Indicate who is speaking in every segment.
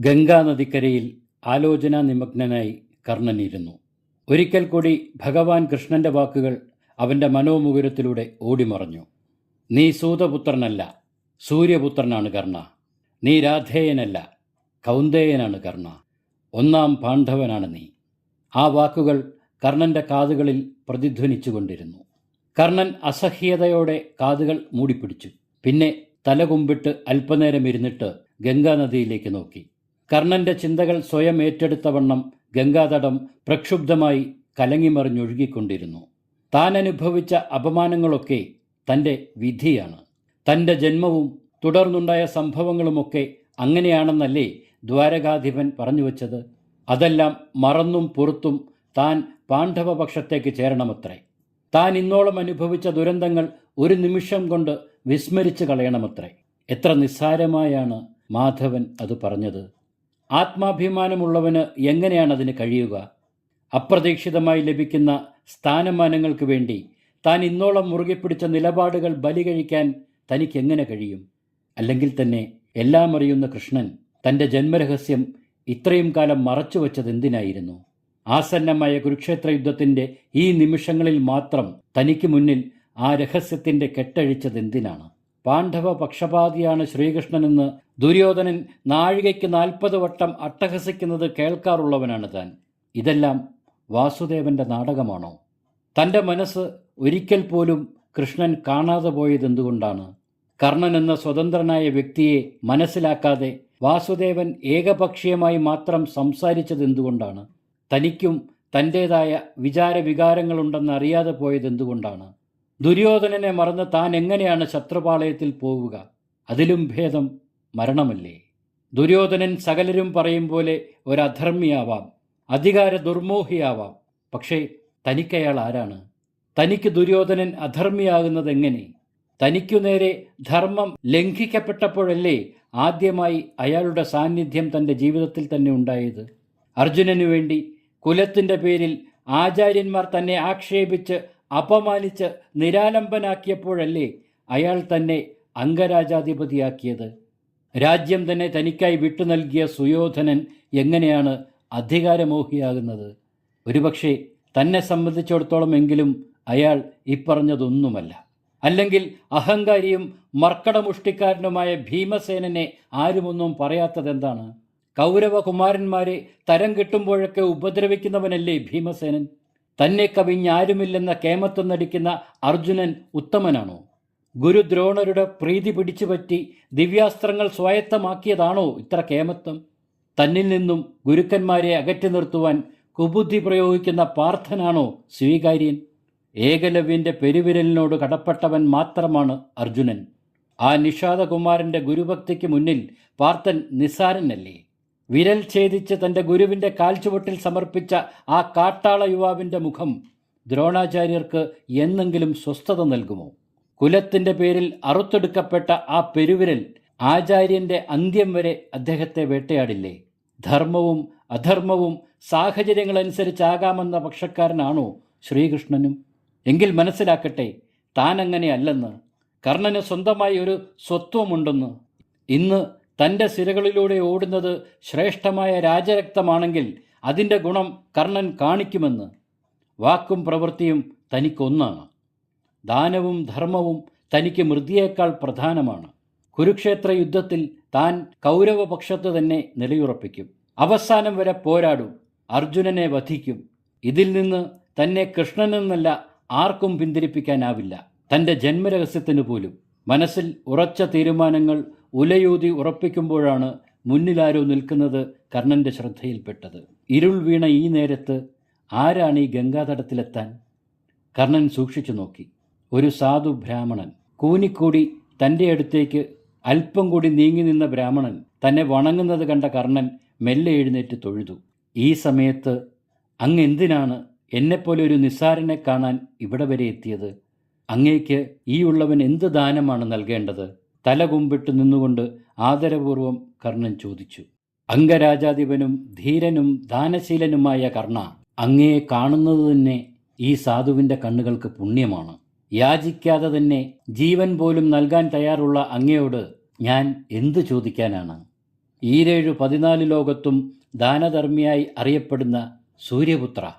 Speaker 1: ഗംഗാനദിക്കരയിൽ ആലോചനാ നിമഗ്നനായി കർണനിരുന്നു. ഒരിക്കൽ കൂടി ഭഗവാൻ കൃഷ്ണന്റെ വാക്കുകൾ അവന്റെ മനോമുകുരത്തിലൂടെ ഓടിമറഞ്ഞു. നീ സൂതപുത്രനല്ല സൂര്യപുത്രനാണ് കർണ. നീ രാധേയനല്ല കൗന്ദേയനാണ് കർണ. ഒന്നാം പാണ്ഡവനാണ് നീ. ആ വാക്കുകൾ കർണന്റെ കാതുകളിൽ പ്രതിധ്വനിച്ചുകൊണ്ടിരുന്നു. കർണൻ അസഹ്യതയോടെ കാതുകൾ മൂടിപ്പിടിച്ചു. പിന്നെ തലകുമ്പിട്ട് അല്പനേരം ഇരുന്നിട്ട് ഗംഗാനദിയിലേക്ക് നോക്കി. കർണന്റെ ചിന്തകൾ സ്വയം ഏറ്റെടുത്തവണ്ണം ഗംഗാതടം പ്രക്ഷുബ്ധമായി കലങ്ങിമറിഞ്ഞൊഴുകിക്കൊണ്ടിരുന്നു. താൻ അനുഭവിച്ച അപമാനങ്ങളൊക്കെ തന്റെ വിധിയാണ്. തന്റെ ജന്മവും തുടർന്നുണ്ടായ സംഭവങ്ങളുമൊക്കെ അങ്ങനെയാണെന്നല്ലേ ദ്വാരകാധിപൻ പറഞ്ഞു വച്ചത്? അതെല്ലാം മറന്നും പുറത്തും താൻ പാണ്ഡവപക്ഷത്തേക്ക് ചേരണമത്രേ. താൻ ഇന്നോളം അനുഭവിച്ച ദുരന്തങ്ങൾ ഒരു നിമിഷം കൊണ്ട് വിസ്മരിച്ചു കളയണമത്രേ. എത്ര നിസ്സാരമായാണ് മാധവൻ അത് പറഞ്ഞത്. ആത്മാഭിമാനമുള്ളവന് എങ്ങനെയാണ് അതിന് കഴിയുക? അപ്രതീക്ഷിതമായി ലഭിക്കുന്ന സ്ഥാനമാനങ്ങൾക്ക് വേണ്ടി താൻ ഇന്നോളം മുറുകെ പിടിച്ച നിലപാടുകൾ ബലി കഴിക്കാൻ തനിക്ക് എങ്ങനെ കഴിയും? അല്ലെങ്കിൽ തന്നെ എല്ലാം അറിയുന്ന കൃഷ്ണൻ തന്റെ ജന്മരഹസ്യം ഇത്രയും കാലം മറച്ചുവെച്ചത് എന്തിനായിരുന്നു ആസന്നമായ കുരുക്ഷേത്ര യുദ്ധത്തിന്റെ ഈ നിമിഷങ്ങളിൽ മാത്രം തനിക്ക് മുന്നിൽ ആ രഹസ്യത്തിന്റെ കെട്ടഴിച്ചത് എന്തിനാണ് പാണ്ഡവ പക്ഷപാതിയാണ് ശ്രീകൃഷ്ണനെന്ന് ദുര്യോധനൻ നാഴികയ്ക്ക് നാൽപ്പത് വട്ടം അട്ടഹസിക്കുന്നത് കേൾക്കാറുള്ളവനാണ് താൻ. ഇതെല്ലാം വാസുദേവന്റെ നാടകമാണോ? തന്റെ മനസ്സ് ഒരിക്കൽ പോലും കൃഷ്ണൻ കാണാതെ പോയത് എന്തുകൊണ്ടാണ് കർണൻ എന്ന സ്വതന്ത്രനായ വ്യക്തിയെ മനസ്സിലാക്കാതെ വാസുദേവൻ ഏകപക്ഷീയമായി മാത്രം സംസാരിച്ചത് എന്തുകൊണ്ടാണ് തനിക്കും തന്റേതായ വിചാരവികാരങ്ങളുണ്ടെന്ന് അറിയാതെ പോയത് എന്തുകൊണ്ടാണ് ദുര്യോധനനെ മറന്ന് താൻ എങ്ങനെയാണ് ശത്രുപാളയത്തിൽ പോവുക? അതിലും ഭേദം മരണമല്ലേ? ദുര്യോധനൻ സകലരും പറയും പോലെ ഒരധർമ്മിയാവാം അധികാര ദുർമോഹിയാവാം. പക്ഷേ തനിക്കയാൾ ആരാണ്? തനിക്ക് ദുര്യോധനൻ അധർമ്മിയാകുന്നത് എങ്ങനെ? തനിക്കു നേരെ ധർമ്മം ലംഘിക്കപ്പെട്ടപ്പോഴല്ലേ ആദ്യമായി അയാളുടെ സാന്നിധ്യം തന്റെ ജീവിതത്തിൽ തന്നെ ഉണ്ടായത്? അർജുനനു വേണ്ടി കുലത്തിന്റെ പേരിൽ ആചാര്യന്മാർ തന്നെ ആക്ഷേപിച്ച് അപമാനിച്ച് നിരാലംബനാക്കിയപ്പോഴല്ലേ അയാൾ തന്നെ അംഗരാജാധിപതിയാക്കിയത്? രാജ്യം തന്നെ തനിക്കായി വിട്ടു നൽകിയ സുയോധനൻ എങ്ങനെയാണ് അധികാരമോഹിയാകുന്നത്? ഒരുപക്ഷെ തന്നെ സംബന്ധിച്ചിടത്തോളം എങ്കിലും അയാൾ ഇപ്പറഞ്ഞതൊന്നുമല്ല. അല്ലെങ്കിൽ അഹങ്കാരിയും മർക്കടമുഷ്ടിക്കാരനുമായ ഭീമസേനനെ ആരുമൊന്നും പറയാത്തതെന്താണ്? കൗരവകുമാരന്മാരെ തരം കിട്ടുമ്പോഴൊക്കെ ഉപദ്രവിക്കുന്നവനല്ലേ ഭീമസേനൻ? തന്നെ കവിഞ്ഞാരുമില്ലെന്ന കേമത്വം നടിക്കുന്ന അർജുനൻ ഉത്തമനാണോ? ഗുരുദ്രോണരുടെ പ്രീതി പിടിച്ചുപറ്റി ദിവ്യാസ്ത്രങ്ങൾ സ്വായത്തമാക്കിയതാണോ ഇത്ര കേമത്വം? തന്നിൽ നിന്നും ഗുരുക്കന്മാരെ അകറ്റി നിർത്തുവാൻ കുബുദ്ധി പ്രയോഗിക്കുന്ന പാർത്ഥനാണോ സ്വീകാര്യൻ? ഏകലവ്യന്റെ പെരുവിരലിനോട് കടപ്പെട്ടവൻ മാത്രമാണ് അർജുനൻ. ആ നിഷാദകുമാരന്റെ ഗുരുഭക്തിക്ക് മുന്നിൽ പാർത്ഥൻ നിസ്സാരനല്ലേ? വിരൽ ഛേദിച്ച് തന്റെ ഗുരുവിന്റെ കാൽച്ചുവട്ടിൽ സമർപ്പിച്ച ആ കാട്ടാള യുവാവിന്റെ മുഖം ദ്രോണാചാര്യർക്ക് എന്നെങ്കിലും സ്വസ്ഥത നൽകുമോ? കുലത്തിന്റെ പേരിൽ അറുത്തെടുക്കപ്പെട്ട ആ പെരുവിരൽ ആചാര്യന്റെ അന്ത്യം വരെ അദ്ദേഹത്തെ വേട്ടയാടില്ലേ? ധർമ്മവും അധർമ്മവും സാഹചര്യങ്ങളനുസരിച്ചാകാമെന്ന പക്ഷക്കാരനാണോ ശ്രീകൃഷ്ണനും? എങ്കിൽ മനസ്സിലാക്കട്ടെ താൻ അങ്ങനെയല്ലെന്ന് കർണന് സ്വന്തമായി ഒരു സ്വത്വമുണ്ടെന്ന്. ഇന്ന് തന്റെ സിരകളിലൂടെ ഓടുന്നത് ശ്രേഷ്ഠമായ രാജരക്തമാണെങ്കിൽ അതിന്റെ ഗുണം കർണൻ കാണിക്കുമെന്ന്. വാക്കും പ്രവൃത്തിയും തനിക്കൊന്നാണ്. ദാനവും ധർമ്മവും തനിക്ക് മൃതിയേക്കാൾ പ്രധാനമാണ്. കുരുക്ഷേത്ര യുദ്ധത്തിൽ താൻ കൗരവപക്ഷത്ത് തന്നെ നിലയുറപ്പിക്കും. അവസാനം വരെ പോരാടും അർജുനനെ വധിക്കും. ഇതിൽ നിന്ന് തന്നെ കൃഷ്ണനെന്നല്ല ആർക്കും പിന്തിരിപ്പിക്കാനാവില്ല. തന്റെ ജന്മരഹസ്യത്തിന് പോലും മനസ്സിൽ ഉറച്ച തീരുമാനങ്ങൾ ഉലയൂതി ഉറപ്പിക്കുമ്പോഴാണ് മുന്നിലാരോ നിൽക്കുന്നത് കർണന്റെ ശ്രദ്ധയിൽപ്പെട്ടത്. ഇരുൾ വീണ ഈ നേരത്ത് ആരാണ് ഈ ഗംഗാതടത്തിലെത്താൻ? കർണൻ സൂക്ഷിച്ചു നോക്കി. ഒരു സാധു ബ്രാഹ്മണൻ. കൂനിക്കൂടി തന്റെ അടുത്തേക്ക് അല്പം കൂടി നീങ്ങി നിന്ന ബ്രാഹ്മണൻ തന്നെ വണങ്ങുന്നത് കണ്ട കർണൻ മെല്ലെ എഴുന്നേറ്റ് തൊഴുതു. ഈ സമയത്ത് അങ്ങ് എന്തിനാണ് എന്നെപ്പോലെ ഒരു നിസ്സാരനെ കാണാൻ ഇവിടെ വരെ എത്തിയത്? അങ്ങേക്ക് ഈ ഉള്ളവൻ എന്ത് ദാനമാണ് നൽകേണ്ടത്? തല കുമ്പിട്ട് നിന്നുകൊണ്ട് ആദരപൂർവം കർണൻ ചോദിച്ചു അംഗരാജാധിപനും ധീരനും ദാനശീലനുമായ കർണ അങ്ങയെ കാണുന്നത് തന്നെ ഈ സാധുവിന്റെ കണ്ണുകൾക്ക് പുണ്യമാണ്. യാചിക്കാതെ തന്നെ ജീവൻ പോലും നൽകാൻ തയ്യാറുള്ള അങ്ങയോട് ഞാൻ എന്തു ചോദിക്കാനാണ്? ഈരേഴു പതിനാല് ലോകത്തും ദാനധർമ്മിയായി അറിയപ്പെടുന്ന സൂര്യപുത്ര.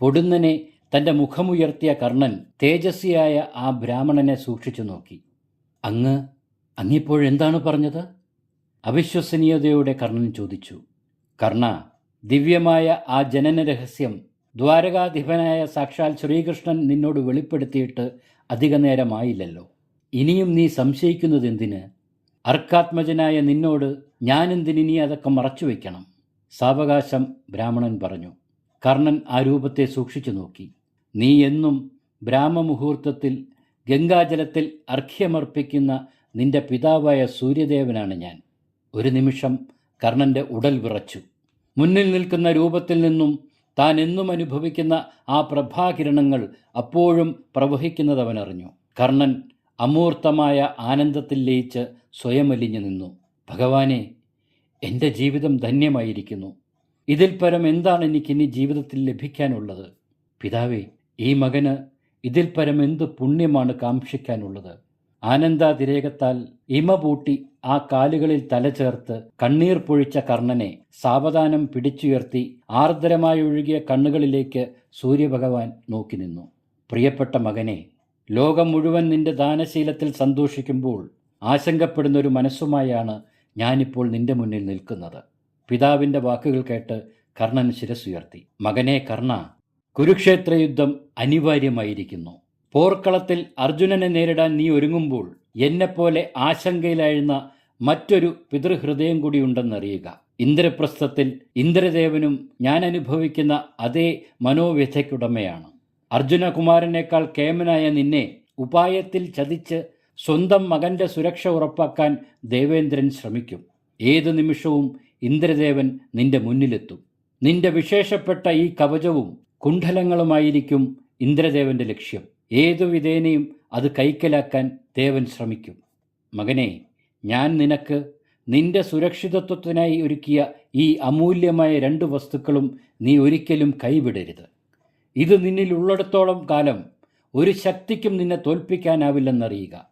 Speaker 1: പൊടുന്നനെ തന്റെ മുഖമുയർത്തിയ കർണൻ തേജസ്വിയായ ആ ബ്രാഹ്മണനെ സൂക്ഷിച്ചു നോക്കി. അങ്ങ് അങ്ങിപ്പോഴെന്താണ് പറഞ്ഞത്? അവിശ്വസനീയതയോടെ കർണൻ ചോദിച്ചു. കർണ ദിവ്യമായ ആ ജനന രഹസ്യം ദ്വാരകാധിപനായ സാക്ഷാൽ ശ്രീകൃഷ്ണൻ നിന്നോട് വെളിപ്പെടുത്തിയിട്ട് അധിക നേരമായില്ലല്ലോ. ഇനിയും നീ സംശയിക്കുന്നത് എന്തിന് അർക്കാത്മജനായ നിന്നോട് ഞാനെന്തിനി അതൊക്കെ മറച്ചു വയ്ക്കണം സാവകാശം ബ്രാഹ്മണൻ പറഞ്ഞു. കർണൻ ആ രൂപത്തെ സൂക്ഷിച്ചു നോക്കി. നീ എന്നും ബ്രാഹ്മമുഹൂർത്തത്തിൽ ഗംഗാജലത്തിൽ അർഘ്യമർപ്പിക്കുന്ന നിന്റെ പിതാവായ സൂര്യദേവനാണ് ഞാൻ. ഒരു നിമിഷം കർണന്റെ ഉടൽ വിറച്ചു. മുന്നിൽ നിൽക്കുന്ന രൂപത്തിൽ നിന്നും താൻ എന്നും അനുഭവിക്കുന്ന ആ പ്രഭാകിരണങ്ങൾ അപ്പോഴും പ്രവഹിക്കുന്നതവനറിഞ്ഞു. കർണൻ അമൂർത്തമായ ആനന്ദത്തിൽ ലയിച്ച് സ്വയം അലിഞ്ഞു നിന്നു. ഭഗവാനെ എന്റെ ജീവിതം ധന്യമായിരിക്കുന്നു. ഇതിൽ പരം എന്താണ് എനിക്കിനി ജീവിതത്തിൽ ലഭിക്കാനുള്ളത്? പിതാവേ ഈ മകന് ഇതിൽ പരം എന്തു പുണ്യമാണ് കാക്ഷിക്കാനുള്ളത്? ആനന്ദാതിരേകത്താൽ ഇമ പൂട്ടി ആ കാലുകളിൽ തല തലചേർത്ത് കണ്ണീർ പൊഴിച്ച കർണനെ സാവധാനം പിടിച്ചുയർത്തി ആർദ്രമായി ഒഴുകിയ കണ്ണുകളിലേക്ക് സൂര്യഭഗവാൻ നോക്കി നിന്നു. പ്രിയപ്പെട്ട മകനെ ലോകം മുഴുവൻ നിന്റെ ദാനശീലത്തിൽ സന്തോഷിക്കുമ്പോൾ ആശങ്കപ്പെടുന്നൊരു മനസ്സുമായാണ് ഞാനിപ്പോൾ നിന്റെ മുന്നിൽ നിൽക്കുന്നത്. പിതാവിന്റെ വാക്കുകൾ കേട്ട് കർണൻ ശിരസുയർത്തി മകനെ കർണ കുരുക്ഷേത്ര യുദ്ധം അനിവാര്യമായിരിക്കുന്നു. പോർക്കളത്തിൽ അർജുനനെ നേരിടാൻ നീ ഒരുങ്ങുമ്പോൾ എന്നെപ്പോലെ ആശങ്കയിലായിരുന്ന മറ്റൊരു പിതൃഹൃദയം കൂടി ഉണ്ടെന്നറിയുക. ഇന്ദ്രപ്രസ്ഥത്തിൽ ഇന്ദ്രദേവനും ഞാൻ അനുഭവിക്കുന്ന അതേ മനോവ്യഥയ്ക്കുടമയാണ്. അർജുനകുമാരനേക്കാൾ കേമനായ നിന്നെ ഉപായത്തിൽ ചതിച്ച് സ്വന്തം മകന്റെ സുരക്ഷ ഉറപ്പാക്കാൻ ദേവേന്ദ്രൻ ശ്രമിക്കും. ഏത് നിമിഷവും ഇന്ദ്രദേവൻ നിന്റെ മുന്നിലെത്തും. നിന്റെ വിശേഷപ്പെട്ട ഈ കവചവും കുണ്ഡലങ്ങളുമായിരിക്കും ഇന്ദ്രദേവന്റെ ലക്ഷ്യം. ഏതു വിധേനയും അത് കൈക്കലാക്കാൻ ദേവൻ ശ്രമിക്കും. മകനെ ഞാൻ നിനക്ക് നിന്റെ സുരക്ഷിതത്വത്തിനായി ഒരുക്കിയ ഈ അമൂല്യമായ രണ്ട് വസ്തുക്കളും നീ ഒരിക്കലും കൈവിടരുത്. ഇത് നിന്നിൽ ഉള്ളിടത്തോളം കാലം ഒരു ശക്തിക്കും നിന്നെ തോൽപ്പിക്കാനാവില്ലെന്നറിയുക.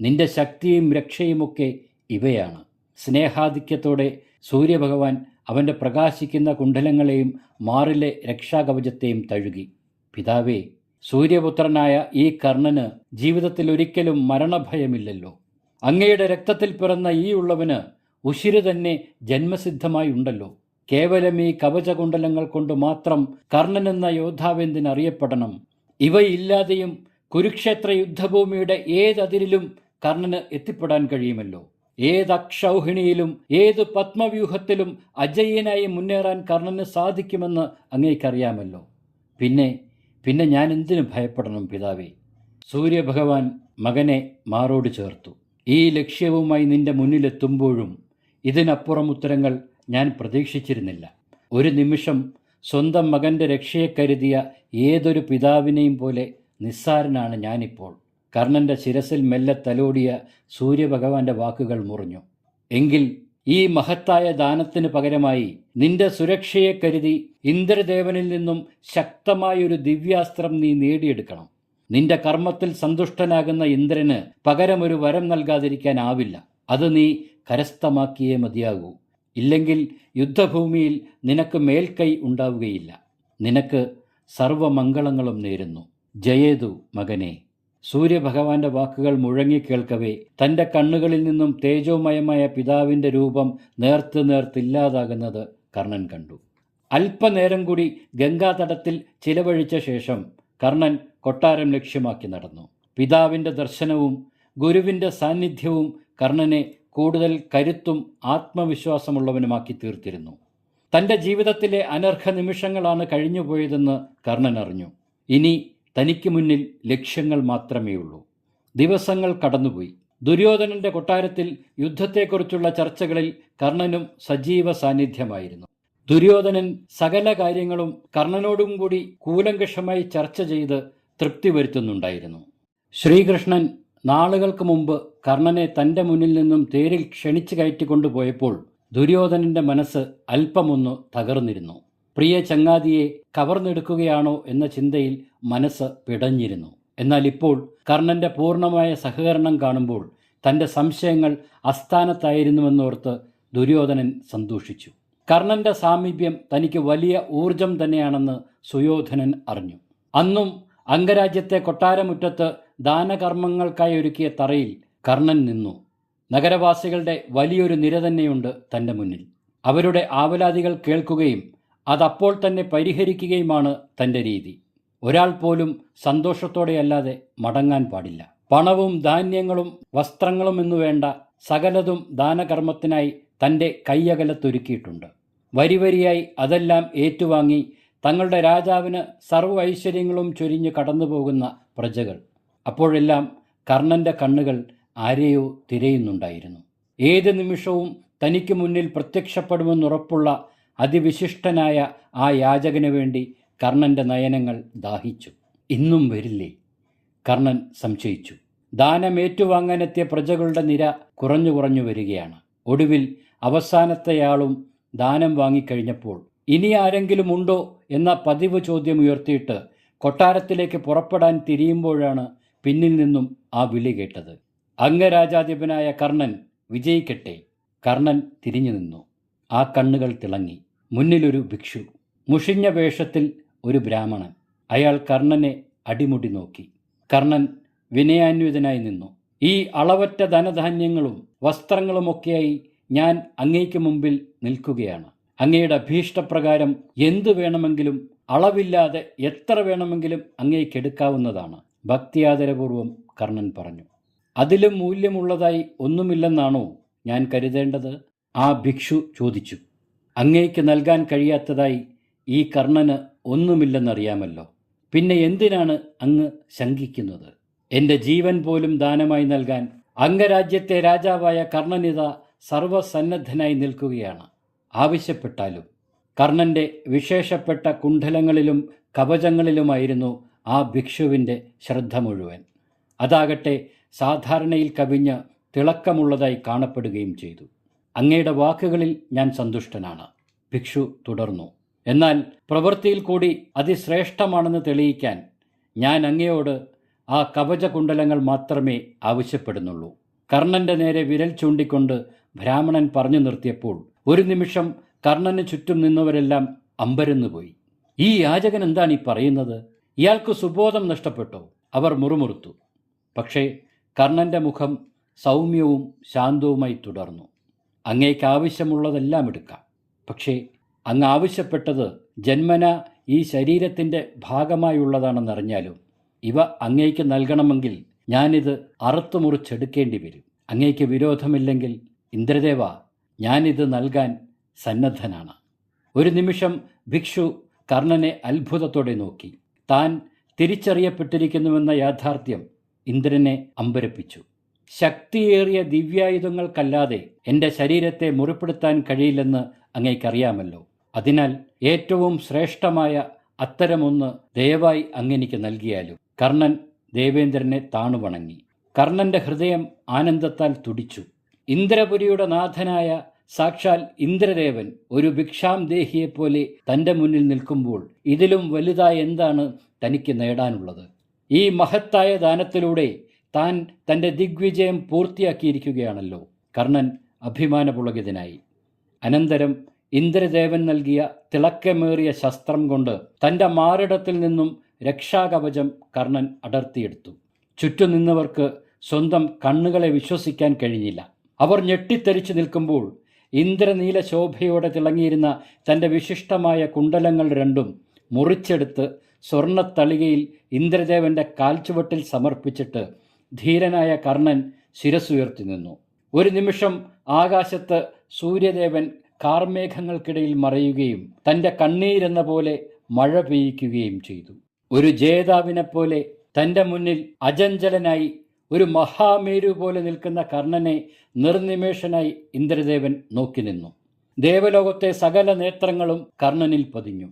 Speaker 1: നിന്റെ ശക്തിയും രക്ഷയുമൊക്കെ ഇവയാണ്. സ്നേഹാധിക്യത്തോടെ സൂര്യഭഗവാൻ അവന്റെ പ്രകാശിക്കുന്ന കുണ്ഡലങ്ങളെയും മാറിലെ രക്ഷാകവചത്തെയും തഴുകി. പിതാവേ സൂര്യപുത്രനായ ഈ കർണന് ജീവിതത്തിൽ ഒരിക്കലും മരണഭയമില്ലല്ലോ. അങ്ങയുടെ രക്തത്തിൽ പിറന്ന ഈ ഉള്ളവന് ഉശിര് തന്നെ ജന്മസിദ്ധമായി ഉണ്ടല്ലോ കേവലം ഈ കവചകുണ്ടലങ്ങൾ കൊണ്ട് മാത്രം കർണൻ എന്ന യോദ്ധാവെന്തിനറിയപ്പെടണം? ഇവയില്ലാതെയും കുരുക്ഷേത്ര യുദ്ധഭൂമിയുടെ ഏതതിരിലും കർണന് എത്തിപ്പെടാൻ കഴിയുമല്ലോ. ഏത് അക്ഷൗഹിണിയിലും ഏത് പത്മവ്യൂഹത്തിലും അജയ്യനായി മുന്നേറാൻ കർണന് സാധിക്കുമെന്ന് അങ്ങേക്കറിയാമല്ലോ. പിന്നെ പിന്നെ ഞാൻ എന്തിനു ഭയപ്പെടണം പിതാവേ? സൂര്യഭഗവാൻ മകനെ മാറോട് ചേർത്തു. ഈ ലക്ഷ്യവുമായി നിന്റെ മുന്നിലെത്തുമ്പോഴും ഇതിനപ്പുറം ഉത്തരങ്ങൾ ഞാൻ പ്രതീക്ഷിച്ചിരുന്നില്ല. ഒരു നിമിഷം സ്വന്തം മകന്റെ രക്ഷയെ കരുതിയ ഏതൊരു പിതാവിനെയും പോലെ നിസ്സാരനാണ് ഞാനിപ്പോൾ. കർണന്റെ ശിരസിൽ മെല്ലെ തലോടിയ സൂര്യഭഗവാന്റെ വാക്കുകൾ മുറിഞ്ഞു. എങ്കിൽ ഈ മഹത്തായ ദാനത്തിന് പകരമായി നിന്റെ സുരക്ഷയെ കരുതി ഇന്ദ്രദേവനിൽ നിന്നും ശക്തമായൊരു ദിവ്യാസ്ത്രം നീ നേടിയെടുക്കണം. നിന്റെ കർമ്മത്തിൽ സന്തുഷ്ടനാകുന്ന ഇന്ദ്രന് പകരമൊരു വരം നൽകാതിരിക്കാനാവില്ല. അത് നീ കരസ്ഥമാക്കിയേ മതിയാകൂ. ഇല്ലെങ്കിൽ യുദ്ധഭൂമിയിൽ നിനക്ക് മേൽക്കൈ ഉണ്ടാവുകയില്ല. നിനക്ക് സർവമംഗളങ്ങളും നേരുന്നു. ജയേതു മകനെ. സൂര്യഭഗവാന്റെ വാക്കുകൾ മുഴങ്ങിക്കേൾക്കവേ തന്റെ കണ്ണുകളിൽ നിന്നും തേജോമയമായ പിതാവിന്റെ രൂപം നേർത്ത് നേർത്തില്ലാതാകുന്നത് കർണൻ കണ്ടു. അല്പനേരം കൂടി ഗംഗാതടത്തിൽ ചിലവഴിച്ച ശേഷം കർണൻ കൊട്ടാരം ലക്ഷ്യമാക്കി നടന്നു. പിതാവിന്റെ ദർശനവും ഗുരുവിന്റെ സാന്നിധ്യവും കർണനെ കൂടുതൽ കരുത്തും ആത്മവിശ്വാസമുള്ളവനുമാക്കി തീർത്തിരുന്നു. തന്റെ ജീവിതത്തിലെ അനർഹ നിമിഷങ്ങളാണ് കഴിഞ്ഞുപോയതെന്ന് കർണൻ അറിഞ്ഞു. ഇനി തനിക്ക് മുന്നിൽ ലക്ഷ്യങ്ങൾ മാത്രമേ ഉള്ളൂ ദിവസങ്ങൾ കടന്നുപോയി. ദുര്യോധനന്റെ കൊട്ടാരത്തിൽ യുദ്ധത്തെക്കുറിച്ചുള്ള ചർച്ചകളിൽ കർണനും സജീവ സാന്നിധ്യമായിരുന്നു. ദുര്യോധനൻ സകല കാര്യങ്ങളും കർണനോടും കൂടി കൂലങ്കഷമായി ചർച്ച ചെയ്ത് തൃപ്തി വരുത്തുന്നുണ്ടായിരുന്നു. ശ്രീകൃഷ്ണൻ നാളുകൾക്ക് മുമ്പ് കർണനെ തന്റെ മുന്നിൽ നിന്നും തേരിൽ ക്ഷണിച്ചു കയറ്റിക്കൊണ്ടുപോയപ്പോൾ ദുര്യോധനന്റെ മനസ്സ് അല്പമൊന്നു തകർന്നിരുന്നു. പ്രിയ ചങ്ങാതിയെ കവർന്നെടുക്കുകയാണോ എന്ന ചിന്തയിൽ മനസ്സ് പിടഞ്ഞിരുന്നു. എന്നാൽ ഇപ്പോൾ കർണന്റെ പൂർണമായ സഹകരണം കാണുമ്പോൾ തന്റെ സംശയങ്ങൾ അസ്ഥാനത്തായിരുന്നുവെന്നോർത്ത് ദുര്യോധനൻ സന്തോഷിച്ചു. കർണന്റെ സാമീപ്യം തനിക്ക് വലിയ ഊർജം തന്നെയാണെന്ന് സുയോധനൻ അറിഞ്ഞു. അന്നും അംഗരാജ്യത്തെ കൊട്ടാരമുറ്റത്ത് ദാനകർമ്മങ്ങൾക്കായി ഒരുക്കിയ തറയിൽ കർണൻ നിന്നു. നഗരവാസികളുടെ വലിയൊരു നിര തന്നെയുണ്ട് തന്റെ മുന്നിൽ. അവരുടെ ആവലാതികൾ കേൾക്കുകയും അതപ്പോൾ തന്നെ പരിഹരിക്കുകയുമാണ് തന്റെ രീതി. ഒരാൾ പോലും സന്തോഷത്തോടെയല്ലാതെ മടങ്ങാൻ പാടില്ല. പണവും ധാന്യങ്ങളും വസ്ത്രങ്ങളും എന്നു വേണ്ട സകലതും ദാനകർമ്മത്തിനായി തന്റെ കയ്യകലത്തൊരുക്കിയിട്ടുണ്ട് വരിവരിയായി അതെല്ലാം ഏറ്റുവാങ്ങി തങ്ങളുടെ രാജാവിന് സർവ ഐശ്വര്യങ്ങളും ചൊരിഞ്ഞു കടന്നുപോകുന്ന പ്രജകൾ. അപ്പോഴെല്ലാം കർണന്റെ കണ്ണുകൾ ആരെയോ തിരയുന്നുണ്ടായിരുന്നു. ഏത് നിമിഷവും തനിക്ക് മുന്നിൽ പ്രത്യക്ഷപ്പെടുമെന്നുറപ്പുള്ള അതിവിശിഷ്ടനായ ആ യാചകന് വേണ്ടി കർണന്റെ നയനങ്ങൾ ദാഹിച്ചു. ഇന്നും വരില്ലേ? കർണൻ സംശയിച്ചു. ദാനമേറ്റുവാങ്ങാനെത്തിയ പ്രജകളുടെ നിര കുറഞ്ഞു കുറഞ്ഞു വരികയാണ്. ഒടുവിൽ അവസാനത്തെയാളും ദാനം വാങ്ങിക്കഴിഞ്ഞപ്പോൾ ഇനി ആരെങ്കിലും ഉണ്ടോ? എന്ന പതിവ് ചോദ്യം ഉയർത്തിയിട്ട് കൊട്ടാരത്തിലേക്ക് പുറപ്പെടാൻ തിരിയുമ്പോഴാണ് പിന്നിൽ നിന്നും ആ വിളി കേട്ടത്. അംഗരാജാധിപനായ കർണൻ വിജയിക്കട്ടെ. കർണൻ തിരിഞ്ഞു നിന്നു. ആ കണ്ണുകൾ തിളങ്ങി. മുന്നിലൊരു ഭിക്ഷു. മുഷിഞ്ഞ വേഷത്തിൽ ഒരു ബ്രാഹ്മണൻ. അയാൾ കർണനെ അടിമുടി നോക്കി. കർണൻ വിനയാന്വിതനായി നിന്നു. ഈ അളവറ്റ ധനധാന്യങ്ങളും വസ്ത്രങ്ങളുമൊക്കെയായി ഞാൻ അങ്ങേക്ക് മുമ്പിൽ നിൽക്കുകയാണ്. അങ്ങയുടെ അഭീഷ്ടപ്രകാരം എന്തു വേണമെങ്കിലും അളവില്ലാതെ എത്ര വേണമെങ്കിലും അങ്ങേക്കെടുക്കാവുന്നതാണ് ഭക്തിയാദരപൂർവം കർണൻ പറഞ്ഞു. അതിലും മൂല്യമുള്ളതായി ഒന്നുമില്ലെന്നാണോ ഞാൻ കരുതേണ്ടത്? ആ ഭിക്ഷു ചോദിച്ചു. അങ്ങേക്ക് നൽകാൻ കഴിയാത്തതായി ഈ കർണന് ഒന്നുമില്ലെന്നറിയാമല്ലോ. പിന്നെ എന്തിനാണ് അങ്ങ് ശങ്കിക്കുന്നത്? എന്റെ ജീവൻ പോലും ദാനമായി നൽകാൻ അംഗരാജ്യത്തെ രാജാവായ കർണനിത സർവസന്നദ്ധനായി നിൽക്കുകയാണ്. ആവശ്യപ്പെട്ടാലും കർണന്റെ വിശേഷപ്പെട്ട കുണ്ഠലങ്ങളിലും കവചങ്ങളിലുമായിരുന്നു ആ ഭിക്ഷുവിന്റെ ശ്രദ്ധ മുഴുവൻ. അതാകട്ടെ സാധാരണയിൽ കവിഞ്ഞ് തിളക്കമുള്ളതായി കാണപ്പെടുകയും ചെയ്തു. അങ്ങയുടെ വാക്കുകളിൽ ഞാൻ സന്തുഷ്ടനാണ്. ഭിക്ഷു തുടർന്നു എന്നാൽ പ്രവൃത്തിയിൽ കൂടി അതിശ്രേഷ്ഠമാണെന്ന് തെളിയിക്കാൻ ഞാൻ അങ്ങയോട് ആ കവചകുണ്ടലങ്ങൾ മാത്രമേ ആവശ്യപ്പെടുന്നുള്ളൂ. കർണന്റെ നേരെ വിരൽ ചൂണ്ടിക്കൊണ്ട് ബ്രാഹ്മണൻ പറഞ്ഞു നിർത്തിയപ്പോൾ ഒരു നിമിഷം കർണന് ചുറ്റും നിന്നവരെല്ലാം അമ്പരന്നുപോയി. ഈ യാചകൻ എന്താണ് ഈ പറയുന്നത്? ഇയാൾക്ക് സുബോധം നഷ്ടപ്പെട്ടു? അവർ മുറുമുറുത്തു. പക്ഷേ കർണന്റെ മുഖം സൗമ്യവും ശാന്തവുമായി തുടർന്നു. അങ്ങേക്ക് ആവശ്യമുള്ളതെല്ലാം എടുക്കാം. പക്ഷേ അങ്ങ് ആവശ്യപ്പെട്ടത് ജന്മന ഈ ശരീരത്തിന്റെ ഭാഗമായുള്ളതാണെന്നറിഞ്ഞാലും ഇവ അങ്ങേക്ക് നൽകണമെങ്കിൽ ഞാനിത് അറുത്തു മുറിച്ചെടുക്കേണ്ടി വരും. അങ്ങേക്ക് വിരോധമില്ലെങ്കിൽ ഇന്ദ്രദേവ ഞാനിത് നൽകാൻ സന്നദ്ധനാണ്. ഒരു നിമിഷം ഭിക്ഷു കർണനെ അത്ഭുതത്തോടെ നോക്കി. താൻ തിരിച്ചറിയപ്പെട്ടിരിക്കുന്നുവെന്ന യാഥാർത്ഥ്യം ഇന്ദ്രനെ അമ്പരപ്പിച്ചു. ശക്തിയേറിയ ദിവ്യായുധങ്ങൾക്കല്ലാതെ എന്റെ ശരീരത്തെ മുറിപ്പെടുത്താൻ കഴിയില്ലെന്ന് അങ്ങേക്കറിയാമല്ലോ. അതിനാൽ ഏറ്റവും ശ്രേഷ്ഠമായ അത്തരമൊന്ന് ദയവായി അങ്ങനിക്ക് നൽകിയാലും കർണൻ ദേവേന്ദ്രനെ താണുവണങ്ങി. കർണന്റെ ഹൃദയം ആനന്ദത്താൽ തുടിച്ചു. ഇന്ദ്രപുരിയുടെ നാഥനായ സാക്ഷാൽ ഇന്ദ്രദേവൻ ഒരു ഭിക്ഷാം ദേഹിയെപ്പോലെ തന്റെ മുന്നിൽ നിൽക്കുമ്പോൾ ഇതിലും വലുതായ എന്താണ് തനിക്ക് നേടാനുള്ളത്? ഈ മഹത്തായ ദാനത്തിലൂടെ താൻ തന്റെ ദിഗ്വിജയം പൂർത്തിയാക്കിയിരിക്കുകയാണല്ലോ. കർണൻ അഭിമാനപുളകിതനായി. അനന്തരം ഇന്ദ്രദേവൻ നൽകിയ തിളക്കമേറിയ ശസ്ത്രം കൊണ്ട് തന്റെ മാറിടത്തിൽ നിന്നും രക്ഷാകവചം കർണൻ അടർത്തിയെടുത്തു. ചുറ്റും നിന്നവർക്ക് സ്വന്തം കണ്ണുകളെ വിശ്വസിക്കാൻ കഴിഞ്ഞില്ല. അവർ ഞെട്ടിത്തെറിച്ചു നിൽക്കുമ്പോൾ ഇന്ദ്രനീല ശോഭയോടെ തിളങ്ങിയിരുന്ന തന്റെ വിശിഷ്ടമായ കുണ്ടലങ്ങൾ രണ്ടും മുറിച്ചെടുത്ത് സ്വർണത്തളികയിൽ ഇന്ദ്രദേവന്റെ കാൽച്ചുവട്ടിൽ സമർപ്പിച്ചിട്ട് ധീരനായ കർണൻ ശിരസുയർത്തി നിന്നു. ഒരു നിമിഷം ആകാശത്ത് സൂര്യദേവൻ കാർമേഘങ്ങൾക്കിടയിൽ മറയുകയും തന്റെ കണ്ണീരെന്ന പോലെ മഴ പെയ്യിക്കുകയും ചെയ്തു. ഒരു ജേതാവിനെ പോലെ തന്റെ മുന്നിൽ അജഞ്ചലനായി ഒരു മഹാമേരു പോലെ നിൽക്കുന്ന കർണനെ നിർനിമേഷനായി ഇന്ദ്രദേവൻ നോക്കി നിന്നു. ദേവലോകത്തെ സകല നേത്രങ്ങളും കർണനിൽ പതിഞ്ഞു.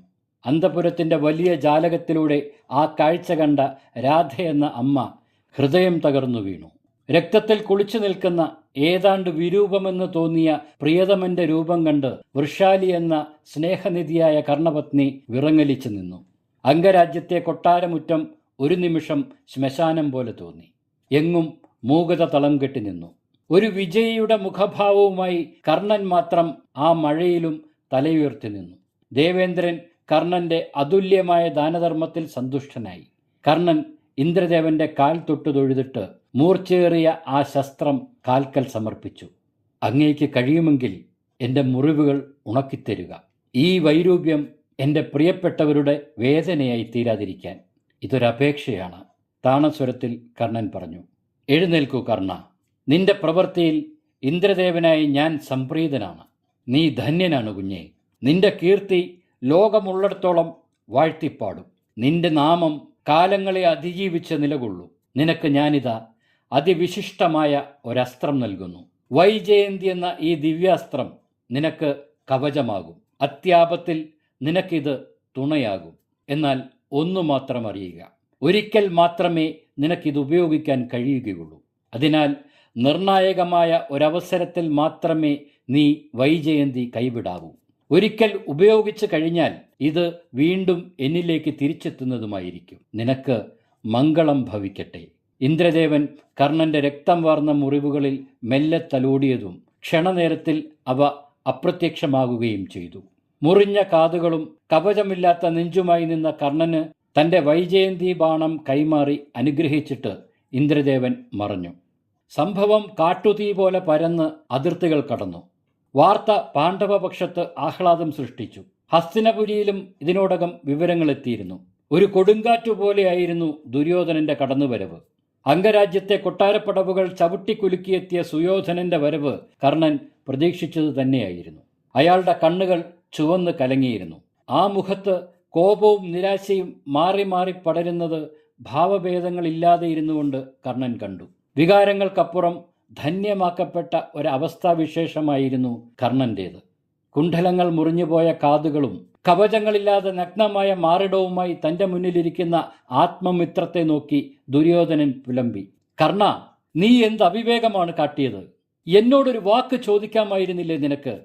Speaker 1: അന്തപുരത്തിന്റെ വലിയ ജാലകത്തിലൂടെ ആ കാഴ്ച കണ്ട രാധ എന്ന അമ്മ ഹൃദയം തകർന്നു വീണു. രക്തത്തിൽ കുളിച്ചു നിൽക്കുന്ന ഏതാണ്ട് വിരൂപമെന്ന് തോന്നിയ പ്രിയതമന്റെ രൂപം കണ്ട് വൃഷാലി എന്ന സ്നേഹനിധിയായ കർണപത്നി വിറങ്ങലിച്ചു നിന്നു. അംഗരാജ്യത്തെ കൊട്ടാരമുറ്റം ഒരു നിമിഷം ശ്മശാനം പോലെ തോന്നി. എങ്ങും മൂകത തളം കെട്ടി നിന്നു. ഒരു വിജയിയുടെ മുഖഭാവവുമായി കർണൻ മാത്രം ആ മഴയിലും തലയുയർത്തി നിന്നു. ദേവേന്ദ്രൻ കർണന്റെ അതുല്യമായ ദാനധർമ്മത്തിൽ സന്തുഷ്ടനായി. കർണൻ ഇന്ദ്രദേവന്റെ കാൽ തൊട്ടു തൊഴുതിട്ട് മൂർച്ചയേറിയ ആ ശസ്ത്രം കാൽക്കൽ സമർപ്പിച്ചു. അങ്ങേക്ക് കഴിയുമെങ്കിൽ എന്റെ മുറിവുകൾ ഉണക്കിത്തരുക. ഈ വൈരൂപ്യം എന്റെ പ്രിയപ്പെട്ടവരുടെ വേദനയായി തീരാതിരിക്കാൻ ഇതൊരപേക്ഷയാണ്. താണസ്വരത്തിൽ കർണൻ പറഞ്ഞു എഴുന്നേൽക്കൂ കർണ. നിന്റെ പ്രവൃത്തിയിൽ ഇന്ദ്രദേവനായി ഞാൻ സംപ്രീതനാണ്. നീ ധന്യനാണ് കുഞ്ഞെ. നിന്റെ കീർത്തി ലോകമുള്ളിടത്തോളം വാഴ്ത്തിപ്പാടും. നിന്റെ നാമം കാലങ്ങളെ അതിജീവിച്ച് നിലകൊള്ളൂ. നിനക്ക് ഞാനിതാ അതിവിശിഷ്ടമായ ഒരസ്ത്രം നൽകുന്നു. വൈജയന്തി എന്ന ഈ ദിവ്യാസ്ത്രം നിനക്ക് കവചമാകും. അത്യാപത്തിൽ നിനക്കിത് തുണയാകും. എന്നാൽ ഒന്നു മാത്രം അറിയുക. ഒരിക്കൽ മാത്രമേ നിനക്കിത് ഉപയോഗിക്കാൻ കഴിയുകയുള്ളൂ. അതിനാൽ നിർണായകമായ ഒരവസരത്തിൽ മാത്രമേ നീ വൈജയന്തി കൈവിടാവൂ. ഒരിക്കൽ ഉപയോഗിച്ചു കഴിഞ്ഞാൽ ഇത് വീണ്ടും എന്നിലേക്ക് തിരിച്ചെത്തുന്നതുമായിരിക്കും. നിനക്ക് മംഗളം ഭവിക്കട്ടെ. ഇന്ദ്രദേവൻ കർണന്റെ രക്തം വാർന്ന മുറിവുകളിൽ മെല്ലെ തലോടിയതും ക്ഷണനേരത്തിൽ അവ അപ്രത്യക്ഷമാകുകയും ചെയ്തു. മുറിഞ്ഞ കാതുകളും കവചമില്ലാത്ത നെഞ്ചുമായി നിന്ന കർണന് തന്റെ വൈജയന്തി ബാണം കൈമാറി അനുഗ്രഹിച്ചിട്ട് ഇന്ദ്രദേവൻ മറഞ്ഞു. സംഭവം കാട്ടുതീ പോലെ പരന്ന് അതിർത്തികൾ കടന്നു. വാർത്ത പാണ്ഡവപക്ഷത്ത് ആഹ്ലാദം സൃഷ്ടിച്ചു. ഹസ്തിനപുരിയിലും ഇതിനോടകം വിവരങ്ങളെത്തിയിരുന്നു. ഒരു കൊടുങ്കാറ്റുപോലെയായിരുന്നു ദുര്യോധനന്റെ കടന്നുവരവ്. അംഗരാജ്യത്തെ കൊട്ടാരപ്പടവുകൾ ചവിട്ടിക്കുലുക്കിയെത്തിയ സുയോധനന്റെ വരവ് കർണൻ പ്രതീക്ഷിച്ചത് തന്നെയായിരുന്നു. അയാളുടെ കണ്ണുകൾ ചുവന്ന് കലങ്ങിയിരുന്നു. ആ മുഖത്ത് കോപവും നിരാശയും മാറി മാറി പടരുന്നത് ഭാവഭേദങ്ങളില്ലാതെ ഇരുന്നുകൊണ്ട് കർണൻ കണ്ടു. വികാരങ്ങൾക്കപ്പുറം ധന്യമാക്കപ്പെട്ട ഒരവസ്ഥാവിശേഷമായിരുന്നു കർണന്റേത് കുണ്ഠലങ്ങൾ മുറിഞ്ഞുപോയ കാതുകളും കവചങ്ങളില്ലാതെ നഗ്നമായ മാറിടവുമായി തന്റെ മുന്നിലിരിക്കുന്ന ആത്മമിത്രത്തെ നോക്കി ദുര്യോധനൻ പുലമ്പി കർണ നീ എന്ത് അവിവേകമാണ് കാട്ടിയത്? എന്നോടൊരു വാക്ക് ചോദിക്കാമായിരുന്നില്ലേ നിനക്ക്?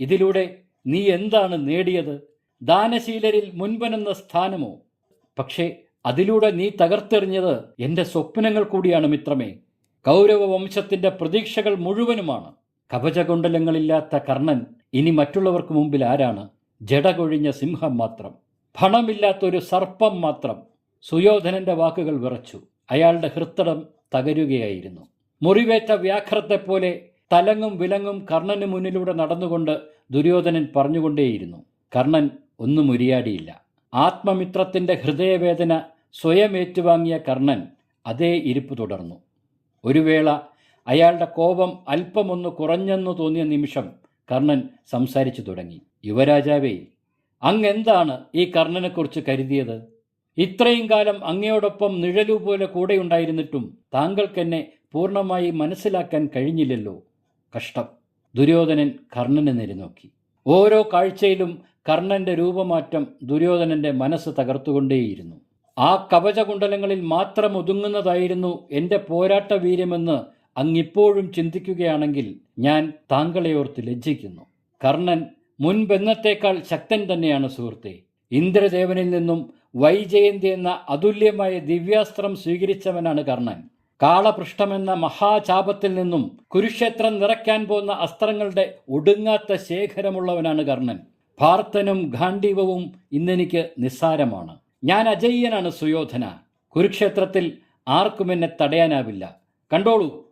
Speaker 1: ഇതിലൂടെ നീ എന്താണ് നേടിയത്? ദാനശീലരിൽ മുൻപനെന്ന സ്ഥാനമോ? പക്ഷേ അതിലൂടെ നീ തകർത്തെറിഞ്ഞത് എന്റെ സ്വപ്നങ്ങൾ കൂടിയാണ് മിത്രമേ. കൗരവ വംശത്തിന്റെ പ്രതീക്ഷകൾ മുഴുവനുമാണ്. കവചകുണ്ടലങ്ങളില്ലാത്ത കർണൻ ഇനി മറ്റുള്ളവർക്ക് മുമ്പിൽ ആരാണ്? ജടകൊഴിഞ്ഞ സിംഹം മാത്രം. ഫണമില്ലാത്തൊരു സർപ്പം മാത്രം. സുയോധനന്റെ വാക്കുകൾ വിറച്ചു. അയാളുടെ ഹൃത്തടം തകരുകയായിരുന്നു. മുറിവേറ്റ വ്യാഘ്രത്തെപ്പോലെ തലങ്ങും വിലങ്ങും കർണന് മുന്നിലൂടെ നടന്നുകൊണ്ട് ദുര്യോധനൻ പറഞ്ഞുകൊണ്ടേയിരുന്നു. കർണൻ ഒന്നും ഉരിയാടിയില്ല. ആത്മമിത്രത്തിന്റെ ഹൃദയവേദന സ്വയം ഏറ്റുവാങ്ങിയ കർണൻ അതേ ഇരിപ്പ് തുടർന്നു. ഒരു വേള അയാളുടെ കോപം അല്പമൊന്ന് കുറഞ്ഞെന്ന് തോന്നിയ നിമിഷം കർണൻ സംസാരിച്ചു തുടങ്ങി. യുവരാജാവേ അങ്ങെന്താണ് ഈ കർണനെക്കുറിച്ച് കരുതിയത്? ഇത്രയും കാലം അങ്ങയോടൊപ്പം നിഴലു പോലെ കൂടെയുണ്ടായിരുന്നിട്ടും താങ്കൾക്കെന്നെ പൂർണമായി മനസ്സിലാക്കാൻ കഴിഞ്ഞില്ലല്ലോ. കഷ്ടം. ദുര്യോധനൻ കർണനെ നേരിനോക്കി. ഓരോ കാഴ്ചയിലും കർണന്റെ രൂപമാറ്റം ദുര്യോധനന്റെ മനസ്സ് തകർത്തുകൊണ്ടേയിരുന്നു. ആ കവചകുണ്ടലങ്ങളിൽ മാത്രം ഒതുങ്ങുന്നതായിരുന്നു എന്റെ പോരാട്ട വീര്യമെന്ന് അങ്ങിപ്പോഴും ചിന്തിക്കുകയാണെങ്കിൽ ഞാൻ താങ്കളെ ഓർത്ത് ലജ്ജിക്കുന്നു. കർണൻ മുൻപെന്നത്തേക്കാൾ ശക്തൻ തന്നെയാണ് സുഹൃത്തെ. ഇന്ദ്രദേവനിൽ നിന്നും വൈജയന്തി എന്ന അതുല്യമായ ദിവ്യാസ്ത്രം സ്വീകരിച്ചവനാണ് കർണൻ. കാളപൃഷ്ഠമെന്ന മഹാചാപത്തിൽ നിന്നും കുരുക്ഷേത്രം നിറയ്ക്കാൻ പോകുന്ന അസ്ത്രങ്ങളുടെ ഒടുങ്ങാത്ത ശേഖരമുള്ളവനാണ് കർണൻ. ഭാർത്തനും ഗാന്ഡീവവും ഇന്നെനിക്ക് നിസ്സാരമാണ്. ഞാൻ അജയ്യനാണ് സുയോധന. കുരുക്ഷേത്രത്തിൽ ആർക്കും എന്നെ തടയാനാവില്ല. കണ്ടോളൂ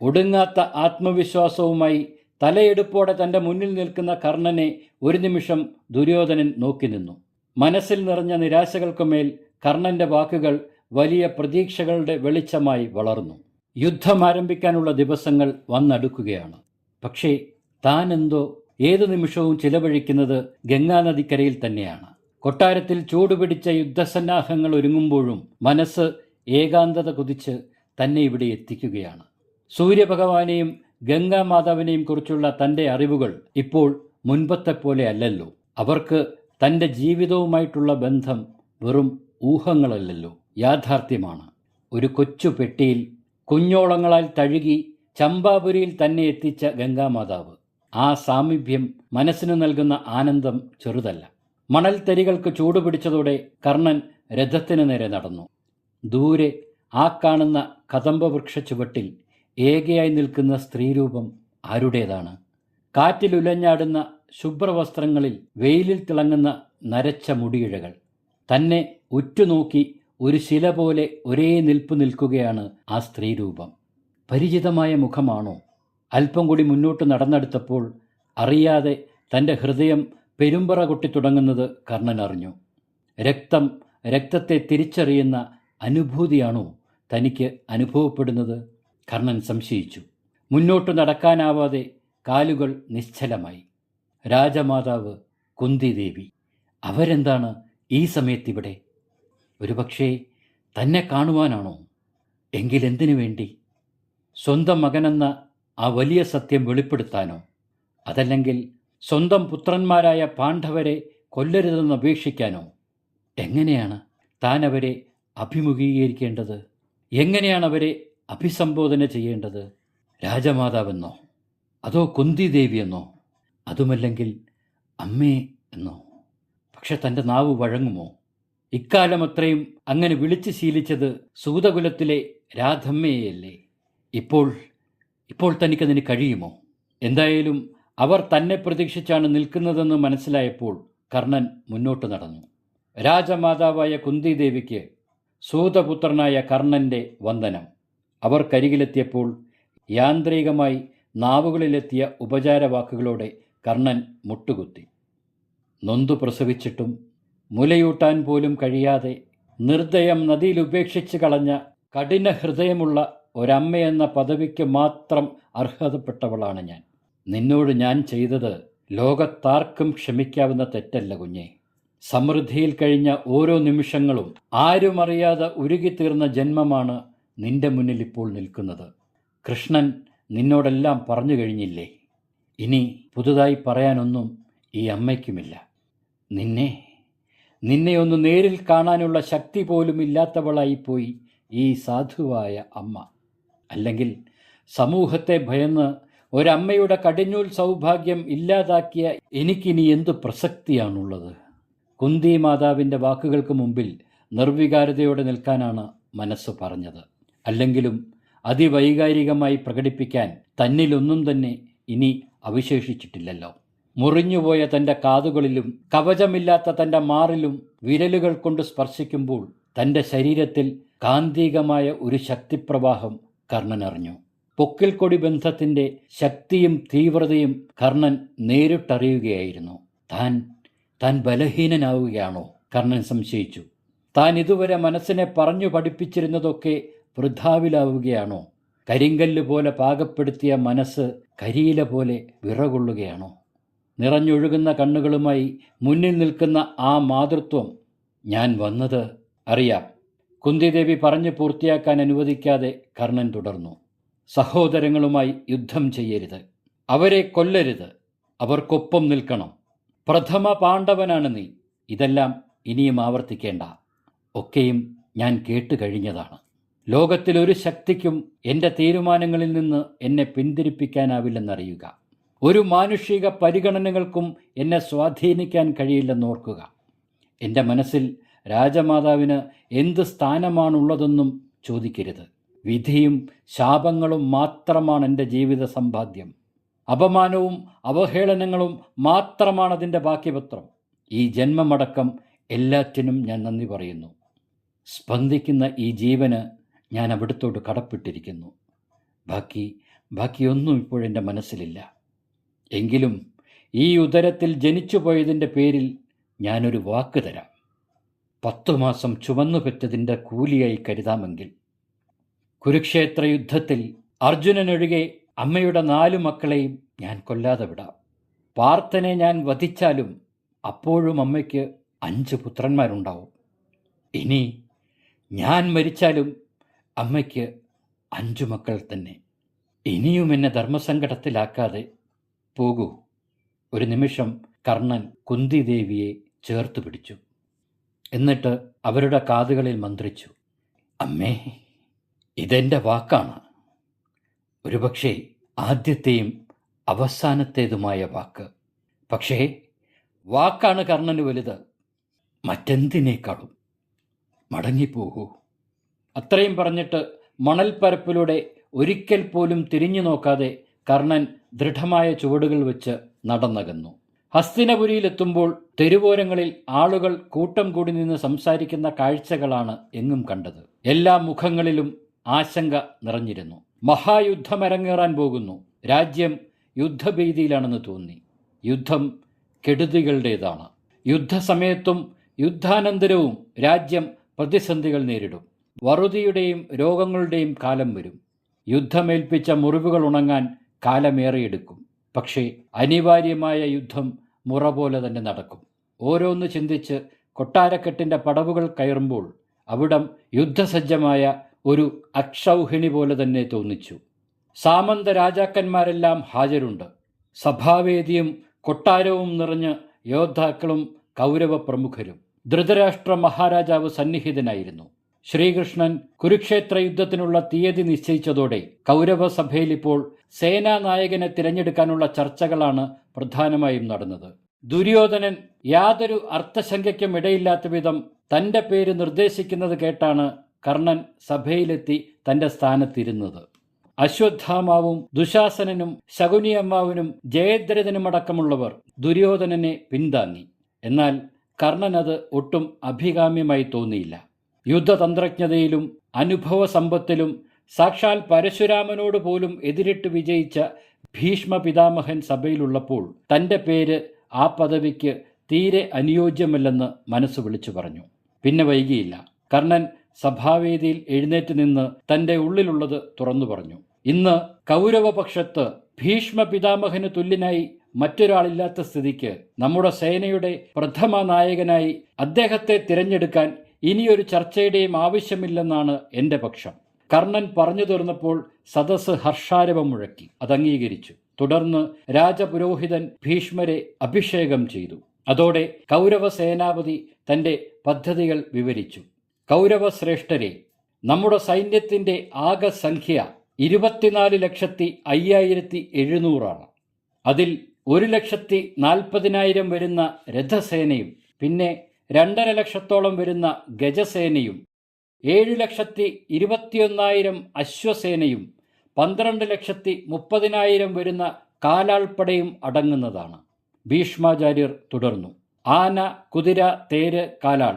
Speaker 1: ഒടുങ്ങാത്ത ആത്മവിശ്വാസവുമായി തലയെടുപ്പോടെ തന്റെ മുന്നിൽ നിൽക്കുന്ന കർണനെ ഒരു നിമിഷം ദുര്യോധനൻ നോക്കി നിന്നു. മനസ്സിൽ നിറഞ്ഞ നിരാശകൾക്കുമേൽ കർണന്റെ വാക്കുകൾ വലിയ പ്രതീക്ഷകളുടെ വെളിച്ചമായി വളർന്നു. യുദ്ധം ആരംഭിക്കാനുള്ള ദിവസങ്ങൾ വന്നടുക്കുകയാണ്. പക്ഷേ താനെന്തോ ഏതു നിമിഷവും ചിലവഴിക്കുന്നത് ഗംഗാനദിക്കരയിൽ തന്നെയാണ്. കൊട്ടാരത്തിൽ ചൂടുപിടിച്ച യുദ്ധസന്നാഹങ്ങൾ ഒരുങ്ങുമ്പോഴും മനസ്സ് ഏകാന്തത കുതിച്ച് തന്നെ ഇവിടെ എത്തിക്കുകയാണ്. സൂര്യഭഗവാനെയും ഗംഗാമാതാവിനെയും കുറിച്ചുള്ള തന്റെ അറിവുകൾ ഇപ്പോൾ മുൻപത്തെ പോലെ അല്ലല്ലോ. അവർക്ക് തന്റെ ജീവിതവുമായിട്ടുള്ള ബന്ധം വെറും ഊഹങ്ങളല്ലല്ലോ. യാഥാർത്ഥ്യമാണ്. ഒരു കൊച്ചു പെട്ടിയിൽ കുഞ്ഞോളങ്ങളാൽ തഴുകി ചമ്പാപുരിയിൽ തന്നെ എത്തിച്ച ഗംഗാമാതാവ് ആ സാമീപ്യം മനസ്സിന് നൽകുന്ന ആനന്ദം ചെറുതല്ല. മണൽത്തരികൾക്ക് ചൂടുപിടിച്ചതോടെ കർണൻ രഥത്തിന് നേരെ നടന്നു. ദൂരെ ആ കാണുന്ന കദംബവൃക്ഷ ചുവട്ടിൽ ഏകയായി നിൽക്കുന്ന സ്ത്രീരൂപം ആരുടേതാണ്? കാറ്റിലുലഞ്ഞാടുന്ന ശുഭ്രവസ്ത്രങ്ങളിൽ വെയിലിൽ തിളങ്ങുന്ന നരച്ച മുടിയിഴകൾ. തന്നെ ഉറ്റുനോക്കി ഒരു ശില പോലെ ഒരേ നിൽപ്പ് നിൽക്കുകയാണ് ആ സ്ത്രീരൂപം. പരിചിതമായ മുഖമാണോ? അല്പം കൂടി മുന്നോട്ട് നടന്നെടുത്തപ്പോൾ അറിയാതെ തന്റെ ഹൃദയം പെരുമ്പറ കൊട്ടി തുടങ്ങുന്നത് കർണൻ അറിഞ്ഞു. രക്തം രക്തത്തെ തിരിച്ചറിയുന്ന അനുഭൂതിയാണോ തനിക്ക് അനുഭവപ്പെടുന്നത്? കർണൻ സംശയിച്ചു. മുന്നോട്ട് നടക്കാനാവാതെ കാലുകൾ നിശ്ചലമായി. രാജമാതാവ് കുന്തിദേവി അവരെന്താണ് ഈ സമയത്തിവിടെ? ഒരുപക്ഷേ തന്നെ കാണുവാനാണോ? എങ്കിലെന്തിനു വേണ്ടി? സ്വന്തം മകനെന്ന ആ വലിയ സത്യം വെളിപ്പെടുത്താനോ? അതല്ലെങ്കിൽ സ്വന്തം പുത്രന്മാരായ പാണ്ഡവരെ കൊല്ലരുതെന്ന് അപേക്ഷിക്കാനോ? എങ്ങനെയാണ് താൻ അവരെ അഭിമുഖീകരിക്കേണ്ടത്? എങ്ങനെയാണ് അവരെ അഭിസംബോധന ചെയ്യേണ്ടത്? രാജമാതാവെന്നോ? അതോ കുന്തിദേവിയെന്നോ? അതുമല്ലെങ്കിൽ അമ്മേ എന്നോ? പക്ഷെ തന്റെ നാവ് വഴങ്ങുമോ? ഇക്കാലം അത്രയും അങ്ങനെ വിളിച്ച് ശീലിച്ചത് സൂതകുലത്തിലെ രാധമ്മയെയല്ലേ? ഇപ്പോൾ ഇപ്പോൾ തനിക്കതിന് കഴിയുമോ? എന്തായാലും അവർ തന്നെ പ്രതീക്ഷിച്ചാണ് നിൽക്കുന്നതെന്ന് മനസ്സിലായപ്പോൾ കർണൻ മുന്നോട്ട് നടന്നു. രാജമാതാവായ കുന്തിദേവിക്ക് സൂതപുത്രനായ കർണന്റെ വന്ദനം. അവർ കരികിലെത്തിയപ്പോൾ യാന്ത്രികമായി നാവുകളിലെത്തിയ ഉപചാരവാക്കുകളോടെ കർണൻ മുട്ടുകുത്തി. നൊന്തു പ്രസവിച്ചിട്ടും മുലയൂട്ടാൻ പോലും കഴിയാതെ നിർദ്ദയം നദിയിൽ ഉപേക്ഷിച്ച് കളഞ്ഞ കഠിന ഹൃദയമുള്ള ഒരമ്മയെന്ന പദവിക്ക് മാത്രം അർഹതപ്പെട്ടവളാണ് ഞാൻ. നിന്നോട് ഞാൻ ചെയ്തത് ലോകത്താർക്കും ക്ഷമിക്കാവുന്ന തെറ്റല്ല കുഞ്ഞെ. സമൃദ്ധിയിൽ കഴിഞ്ഞ ഓരോ നിമിഷങ്ങളും ആരും അറിയാതെ ഉരുകിത്തീർന്ന ജന്മമാണ് നിന്റെ മുന്നിൽ ഇപ്പോൾ നിൽക്കുന്നത്. കൃഷ്ണൻ നിന്നോടെല്ലാം പറഞ്ഞു കഴിഞ്ഞില്ലേ? ഇനി പുതുതായി പറയാനൊന്നും ഈ അമ്മയ്ക്കുമില്ല. നിന്നെ നിന്നെ ഒന്ന് നേരിൽ കാണാനുള്ള ശക്തി പോലും ഇല്ലാത്തവളായിപ്പോയി ഈ സാധുവായ അമ്മ. അല്ലെങ്കിൽ സമൂഹത്തെ ഭയന്ന് ഒരമ്മയുടെ കടിഞ്ഞൂൽ സൗഭാഗ്യം ഇല്ലാതാക്കിയ എനിക്കിനി എന്തു പ്രസക്തിയാണുള്ളത്? കുന്തി മാതാവിന്റെ വാക്കുകൾക്ക് മുമ്പിൽ നിർവികാരതയോടെ നിൽക്കാനാണ് മനസ്സ് പറഞ്ഞത്. അല്ലെങ്കിലും അതിവൈകാരികമായി പ്രകടിപ്പിക്കാൻ തന്നിലൊന്നും തന്നെ ഇനി അവശേഷിച്ചിട്ടില്ലല്ലോ. മുറിഞ്ഞുപോയ തന്റെ കാതുകളിലും കവചമില്ലാത്ത തന്റെ മാറിലും വിരലുകൾ കൊണ്ട് സ്പർശിക്കുമ്പോൾ തന്റെ ശരീരത്തിൽ കാന്തികമായ ഒരു ശക്തിപ്രവാഹം കർണൻ അറിഞ്ഞു പൊക്കിൽ കൊടി ബന്ധത്തിന്റെ ശക്തിയും തീവ്രതയും കർണൻ നേരിട്ടറിയുകയായിരുന്നു. താൻ താൻ ബലഹീനനാവുകയാണോ? കർണൻ സംശയിച്ചു. താൻ ഇതുവരെ മനസ്സിനെ പറഞ്ഞു പഠിപ്പിച്ചിരുന്നതൊക്കെ വൃദ്ധാവിലാവുകയാണോ കരിങ്കല്ല് പോലെ പാകപ്പെടുത്തിയ മനസ്സ് കരിയില പോലെ വിറകൊള്ളുകയാണോ? നിറഞ്ഞൊഴുകുന്ന കണ്ണുകളുമായി മുന്നിൽ നിൽക്കുന്ന ആ മാതൃത്വം ഞാൻ വന്നത് അറിയാം. കുന്തിദേവി പറഞ്ഞു പൂർത്തിയാക്കാൻ അനുവദിക്കാതെ കർണൻ തുടർന്നു. സഹോദരങ്ങളുമായി യുദ്ധം ചെയ്യരുത്. അവരെ കൊല്ലരുത്. അവർക്കൊപ്പം നിൽക്കണം. പ്രഥമ പാണ്ഡവനാണ് നീ. ഇതെല്ലാം ഇനിയും ആവർത്തിക്കേണ്ട. ഒക്കെയും ഞാൻ കേട്ടു കഴിഞ്ഞതാണ്. ലോകത്തിലൊരു ശക്തിക്കും എന്റെ തീരുമാനങ്ങളിൽ നിന്ന് എന്നെ പിന്തിരിപ്പിക്കാനാവില്ലെന്നറിയുക. ഒരു മാനുഷിക പരിഗണനകൾക്കും എന്നെ സ്വാധീനിക്കാൻ കഴിയില്ലെന്നോർക്കുക. എന്റെ മനസ്സിൽ രാജമാതാവിന് എന്ത് സ്ഥാനമാണുള്ളതെന്നും ചോദിക്കരുത്. വിധിയും ശാപങ്ങളും മാത്രമാണ് എന്റെ ജീവിത സമ്പാദ്യം. അപമാനവും അവഹേളനങ്ങളും മാത്രമാണ് അതിന്റെ ബാക്കിപത്രം ഈ ജന്മമടക്കം എല്ലാറ്റിനും ഞാൻ നന്ദി പറയുന്നു. സ്പന്ദിക്കുന്ന ഈ ജീവന് ഞാൻ അവിടുത്തോട് കടപ്പെട്ടിരിക്കുന്നു. ബാക്കി ബാക്കിയൊന്നും ഇപ്പോഴെന്റെ മനസ്സിലില്ല. എങ്കിലും ഈ ഉദരത്തിൽ ജനിച്ചു പോയതിന്റെ പേരിൽ ഞാനൊരു വാക്ക് തരാം. പത്തു മാസം ചുമന്നു പെറ്റതിന്റെ കൂലിയായി കരുതാമെങ്കിൽ കുരുക്ഷേത്ര യുദ്ധത്തിൽ അർജുനനൊഴികെ അമ്മയുടെ നാലു മക്കളെയും ഞാൻ കൊല്ലാതെ വിടാം. പാർത്ഥനെ ഞാൻ വധിച്ചാലും അപ്പോഴും അമ്മയ്ക്ക് അഞ്ച് പുത്രന്മാരുണ്ടാവും. ഇനി ഞാൻ മരിച്ചാലും അമ്മയ്ക്ക് അഞ്ചു മക്കൾ തന്നെ. ഇനിയും എന്നെ ധർമ്മസങ്കടത്തിലാക്കാതെ പോകൂ. ഒരു നിമിഷം കർണൻ കുന്തിദേവിയെ ചേർത്ത് പിടിച്ചു. എന്നിട്ട് അവരുടെ കാതുകളിൽ മന്ത്രിച്ചു അമ്മേ ഇതെന്റെ വാക്കാണ്. ഒരുപക്ഷെ ആദ്യത്തെയും അവസാനത്തേതുമായ വാക്ക്. പക്ഷേ വാക്കാണ് കർണന് വലുത്. മറ്റെന്തിനേക്കാളും? മടങ്ങിപ്പോകൂ. അത്രയും പറഞ്ഞിട്ട് മണൽപ്പരപ്പിലൂടെ ഒരിക്കൽ പോലും തിരിഞ്ഞു നോക്കാതെ കർണൻ ദൃഢമായ ചുവടുകൾ വെച്ച് നടന്നകന്നു. ഹസ്തിനപുരിയിലെത്തുമ്പോൾ തെരുവോരങ്ങളിൽ ആളുകൾ കൂട്ടം കൂടി നിന്ന് സംസാരിക്കുന്ന കാഴ്ചകളാണ് എങ്ങും കണ്ടത്. എല്ലാ മുഖങ്ങളിലും ആശങ്ക നിറഞ്ഞിരുന്നു. മഹായുദ്ധമരങ്ങേറാൻ പോകുന്നു. രാജ്യം യുദ്ധഭീതിയിലാണെന്ന് തോന്നി. യുദ്ധം കെടുതികളുടേതാണ്. യുദ്ധസമയത്തും യുദ്ധാനന്തരവും രാജ്യം പ്രതിസന്ധികൾ നേരിടും. വറുതിയുടെയും രോഗങ്ങളുടെയും കാലം വരും. യുദ്ധമേൽപ്പിച്ച മുറിവുകൾ ഉണങ്ങാൻ കാലമേറെയെടുക്കും. പക്ഷേ അനിവാര്യമായ യുദ്ധം മുറ പോലെ തന്നെ നടക്കും. ഓരോന്ന് ചിന്തിച്ച് കൊട്ടാരക്കെട്ടിന്റെ പടവുകൾ കയറുമ്പോൾ അവിടം യുദ്ധസജ്ജമായ ഒരു അക്ഷൗഹിണി പോലെ തന്നെ തോന്നിച്ചു. സാമന്ത രാജാക്കന്മാരെല്ലാം ഹാജരുണ്ട്. സഭാവേദിയും കൊട്ടാരവും നിറഞ്ഞ് യോദ്ധാക്കളും കൗരവ പ്രമുഖരും ധൃതരാഷ്ട്ര മഹാരാജാവ് സന്നിഹിതനായിരുന്നു. ശ്രീകൃഷ്ണൻ കുരുക്ഷേത്ര യുദ്ധത്തിനുള്ള തീയതി നിശ്ചയിച്ചതോടെ കൗരവ സഭയിൽ ഇപ്പോൾ സേനാനായകനെ തിരഞ്ഞെടുക്കാനുള്ള ചർച്ചകളാണ് പ്രധാനമായും നടന്നത്. ദുര്യോധനൻ യാതൊരു അർത്ഥശങ്കയ്ക്കും ഇടയില്ലാത്ത വിധം തന്റെ പേര് നിർദ്ദേശിക്കുന്നത് കേട്ടാണ് കർണൻ സഭയിലെത്തി തന്റെ സ്ഥാനത്തിരുന്നത്. അശ്വത്ഥാമാവും ദുശാസനനും ശകുനിയമ്മാവിനും ജയദ്രഥനുമടക്കമുള്ളവർ ദുര്യോധനനെ പിന്താങ്ങി എന്നാൽ കർണൻ അത് ഒട്ടും അഭികാമ്യമായി തോന്നിയില്ല. യുദ്ധതന്ത്രജ്ഞതയിലും അനുഭവ സമ്പത്തിലും സാക്ഷാൽ പരശുരാമനോട് പോലും എതിരിട്ട് വിജയിച്ച ഭീഷ്മ പിതാമഹൻ സഭയിലുള്ളപ്പോൾ തന്റെ പേര് ആ പദവിക്ക് തീരെ അനുയോജ്യമല്ലെന്ന് മനസ്സ് വിളിച്ചു പറഞ്ഞു. പിന്നെ വൈകിയില്ല. കർണൻ സഭാവേദിയിൽ എഴുന്നേറ്റ് നിന്ന് തന്റെ ഉള്ളിലുള്ളത് തുറന്നു പറഞ്ഞു. ഇന്ന് കൗരവപക്ഷത്ത് ഭീഷ്മ പിതാമഹന് തുല്യനായി മറ്റൊരാളില്ലാത്ത സ്ഥിതിക്ക് നമ്മുടെ സേനയുടെ പ്രഥമ നായകനായി അദ്ദേഹത്തെ തിരഞ്ഞെടുക്കാൻ ഇനിയൊരു ചർച്ചയുടെയും ആവശ്യമില്ലെന്നാണ് എന്റെ പക്ഷം. കർണൻ പറഞ്ഞു തീർന്നപ്പോൾ സദസ് ഹർഷാരവം മുഴക്കി. അത് അംഗീകരിച്ചു. തുടർന്ന് രാജപുരോഹിതൻ ഭീഷ്മരെ അഭിഷേകം ചെയ്തു. അതോടെ കൗരവ സേനാപതി തന്റെ പദ്ധതികൾ വിവരിച്ചു. കൗരവ ശ്രേഷ്ഠരെ നമ്മുടെ സൈന്യത്തിന്റെ ആകെ സംഖ്യ ഇരുപത്തിനാല് ലക്ഷത്തി അയ്യായിരത്തി എഴുന്നൂറാണ്. അതിൽ ഒരു ലക്ഷത്തി നാൽപ്പതിനായിരം വരുന്ന രഥസേനയും പിന്നെ രണ്ടര ലക്ഷത്തോളം വരുന്ന ഗജസേനയും ഏഴു ലക്ഷത്തി ഇരുപത്തിയൊന്നായിരം അശ്വസേനയും പന്ത്രണ്ട് ലക്ഷത്തി മുപ്പതിനായിരം വരുന്ന കാലാൾപ്പടയും അടങ്ങുന്നതാണ്. ഭീഷ്മാചാര്യർ തുടർന്നു. ആന കുതിര തേര് കാലാൾ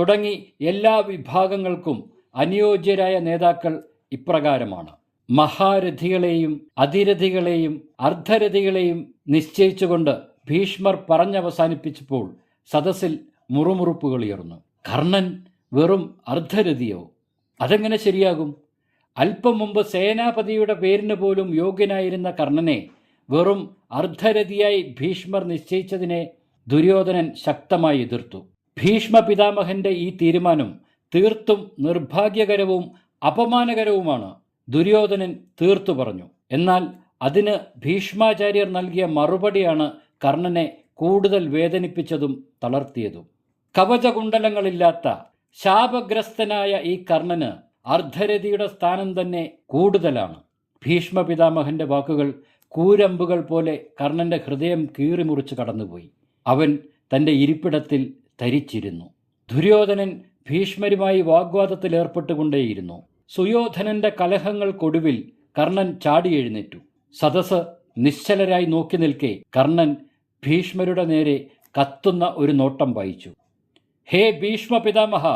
Speaker 1: തുടങ്ങി എല്ലാ വിഭാഗങ്ങൾക്കും അനുയോജ്യരായ നേതാക്കൾ ഇപ്രകാരമാണ്. മഹാരഥികളെയും അതിരഥികളെയും അർദ്ധരഥികളെയും നിശ്ചയിച്ചുകൊണ്ട് ഭീഷ്മർ പറഞ്ഞവസാനിപ്പിച്ചപ്പോൾ സദസ്സിൽ മുറുമുറുപ്പുകൾ ഉയർന്നു കർണൻ വെറും അർദ്ധരഥിയോ? അതെങ്ങനെ ശരിയാകും? അല്പം മുമ്പ് സേനാപതിയുടെ പേരിന് പോലും യോഗ്യനായിരുന്ന കർണനെ വെറും അർദ്ധരഥിയായി ഭീഷ്മർ നിശ്ചയിച്ചതിനെ ദുര്യോധനൻ ശക്തമായി എതിർത്തു. ഭീഷ്മ പിതാമഹന്റെ ഈ തീരുമാനം തീർത്തും നിർഭാഗ്യകരവും അപമാനകരവുമാണ്. ദുര്യോധനൻ തീർത്തു പറഞ്ഞു. എന്നാൽ അതിന് ഭീഷ്മാചാര്യർ നൽകിയ മറുപടിയാണ് കർണനെ കൂടുതൽ വേദനിപ്പിച്ചതും തളർത്തിയതും. കവചകുണ്ടലങ്ങളില്ലാത്ത ശാപഗ്രസ്തനായ ഈ കർണന് അർദ്ധരതിയുടെ സ്ഥാനം തന്നെ കൂടുതലാണ്. ഭീഷ്മ പിതാമഹന്റെ വാക്കുകൾ കൂരമ്പുകൾ പോലെ കർണന്റെ ഹൃദയം കീറിമുറിച്ച് കടന്നുപോയി. അവൻ തന്റെ ഇരിപ്പിടത്തിൽ തരിച്ചിരുന്നു ദുര്യോധനൻ ഭീഷ്മരുമായി വാഗ്വാദത്തിലേർപ്പെട്ടുകൊണ്ടേയിരുന്നു സുയോധനന്റെ കലഹങ്ങൾക്കൊടുവിൽ കർണൻ ചാടി എഴുന്നേറ്റു. സദസ് നിശ്ചലരായി നോക്കി നിൽക്കെ കർണൻ ഭീഷ്മരുടെ നേരെ കത്തുന്ന ഒരു നോട്ടം വായിച്ചു. ഹേ ഭീഷ്മ പിതാമഹ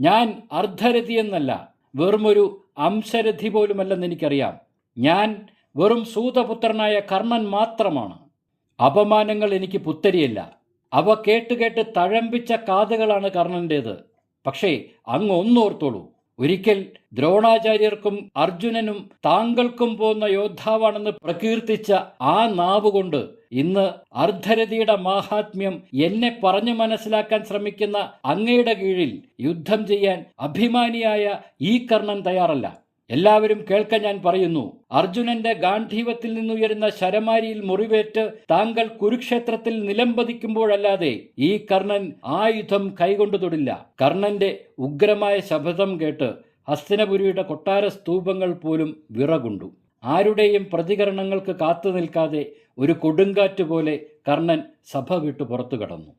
Speaker 1: ഞാൻ അർദ്ധരഥി എന്നല്ല വെറുമൊരു അംശരഥി പോലുമല്ലെന്ന് എനിക്കറിയാം. ഞാൻ വെറും സൂതപുത്രനായ കർണൻ മാത്രമാണ്. അപമാനങ്ങൾ എനിക്ക് പുത്തരിയല്ല. അവ കേട്ട് കേട്ട് തഴമ്പിച്ച കാതുകളാണ് കർണന്റേത് പക്ഷേ അങ്ങ് ഒന്നോർത്തോളൂ. ഒരിക്കൽ ദ്രോണാചാര്യർക്കും അർജുനനും താങ്കൾക്കും പോന്ന യോദ്ധാവാണെന്ന് പ്രകീർത്തിച്ച ആ നാവ് കൊണ്ട് ഇന്ന് അർദ്ധരതിയുടെ മാഹാത്മ്യം എന്നെ പറഞ്ഞു മനസ്സിലാക്കാൻ ശ്രമിക്കുന്ന അങ്ങയുടെ കീഴിൽ യുദ്ധം ചെയ്യാൻ അഭിമാനിയായ ഈ കർണൻ തയ്യാറല്ല. എല്ലാവരും കേൾക്കാൻ ഞാൻ പറയുന്നു. അർജുനന്റെ ഗാന്ധീവത്തിൽ നിന്നുയരുന്ന ശരമാരിയിൽ മുറിവേറ്റ് താങ്കൾ കുരുക്ഷേത്രത്തിൽ നിലംപതിക്കുമ്പോഴല്ലാതെ ഈ കർണൻ ആയുധം കൈകൊണ്ടു തൊടില്ല. കർണന്റെ ഉഗ്രമായ ശബ്ദം കേട്ട് ഹസ്തിനപുരിയുടെ കൊട്ടാര സ്തൂപങ്ങൾ പോലും വിറകൊണ്ടു. ആരുടെയും പ്രതികരണങ്ങൾക്ക് കാത്തു നിൽക്കാതെ ഒരു കൊടുങ്കാറ്റ് പോലെ കർണൻ സഭ വിട്ടു പുറത്തു കടന്നു.